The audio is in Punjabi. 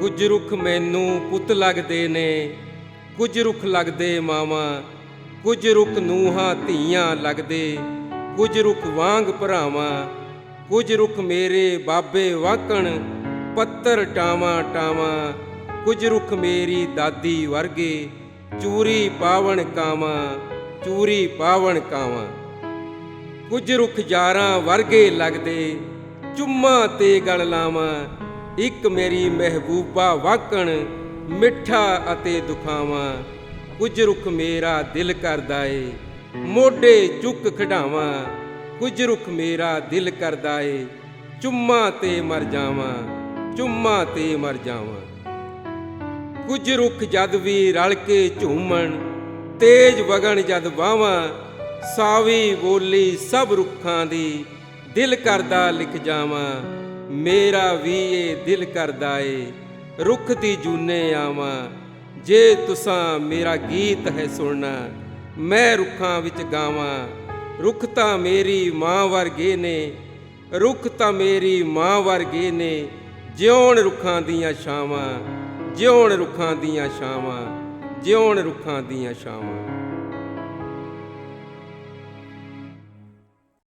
ਕੁਝ ਰੁੱਖ ਮੈਨੂੰ ਪੁੱਤ ਲੱਗਦੇ ਨੇ, ਕੁਝ ਰੁੱਖ ਲੱਗਦੇ ਮਾਵਾਂ, ਕੁਝ ਰੁੱਖ ਨੂਹਾਂ ਧੀਆਂ ਲੱਗਦੇ, ਕੁਝ ਰੁੱਖ ਵਾਂਗ ਭਰਾਵਾਂ, ਕੁਝ ਰੁੱਖ ਮੇਰੇ ਬਾਬੇ ਵਾਕਣ, ਪੱਤਰ ਟਾਵਾਂ ਟਾਵਾਂ, ਕੁਝ ਰੁੱਖ ਮੇਰੀ ਦਾਦੀ ਵਰਗੇ, ਚੂਰੀ ਪਾਵਣ ਕਾਵਾਂ, ਚੂਰੀ ਪਾਵਣ ਕਾਵਾਂ। ਕੁਝ ਰੁੱਖ ਯਾਰਾਂ ਵਰਗੇ ਲੱਗਦੇ, ਚੁੰਮਾ ਤੇ ਗਲ ਲਾਵਾਂ ਇੱਕ ਮੇਰੀ ਮਹਿਬੂਬਾ ਵਾਕਣ, ਮਿੱਠਾ ਅਤੇ ਦੁਖਾਵਾਂ। ਕੁਝ ਰੁੱਖ ਮੇਰਾ ਦਿਲ ਕਰਦਾ ਏ, ਮੋਢੇ ਚੁੱਕ ਖਡਾਵਾਂ। ਕੁਝ ਰੁੱਖ ਮੇਰਾ ਦਿਲ ਕਰਦਾ ਏ, ਚੁੰਮਾ ਤੇ ਮਰ ਜਾਵਾਂ, ਚੁੰਮਾ ਤੇ ਮਰ ਜਾਵਾਂ। ਕੁਝ ਰੁੱਖ ਜਦ ਵੀ ਰਲ ਕੇ ਝੂਮਣ, ਤੇਜ ਵਗਣ ਜਦ ਬਾਵਾਂ ਸਾਵੀ ਬੋਲੀ ਸਭ ਰੁੱਖਾਂ ਦੀ ਦਿਲ ਕਰਦਾ ਲਿਖ ਜਾਵਾਂ। ਮੇਰਾ ਵੀ ਇਹ ਦਿਲ ਕਰਦਾ ਏ, ਰੁੱਖ ਦੀ ਜੂਨੇ ਆਵਾਂ, ਜੇ ਤੁਸਾਂ ਮੇਰਾ ਗੀਤ ਹੈ ਸੁਣਨਾ, ਮੈਂ ਰੁੱਖਾਂ ਵਿੱਚ ਗਾਵਾਂ, ਰੁੱਖ ਤਾਂ ਮੇਰੀ ਮਾਂ ਵਰਗੇ ਨੇ, ਰੁੱਖ ਤਾਂ ਮੇਰੀ ਮਾਂ ਵਰਗੇ ਨੇ, ਜਿਉਣ ਰੁੱਖਾਂ ਦੀਆਂ ਛਾਵਾਂ, ਜਿਉਣ ਰੁੱਖਾਂ ਦੀਆਂ ਛਾਵਾਂ, ਜਿਉਣ ਰੁੱਖਾਂ ਦੀਆਂ ਛਾਵਾਂ।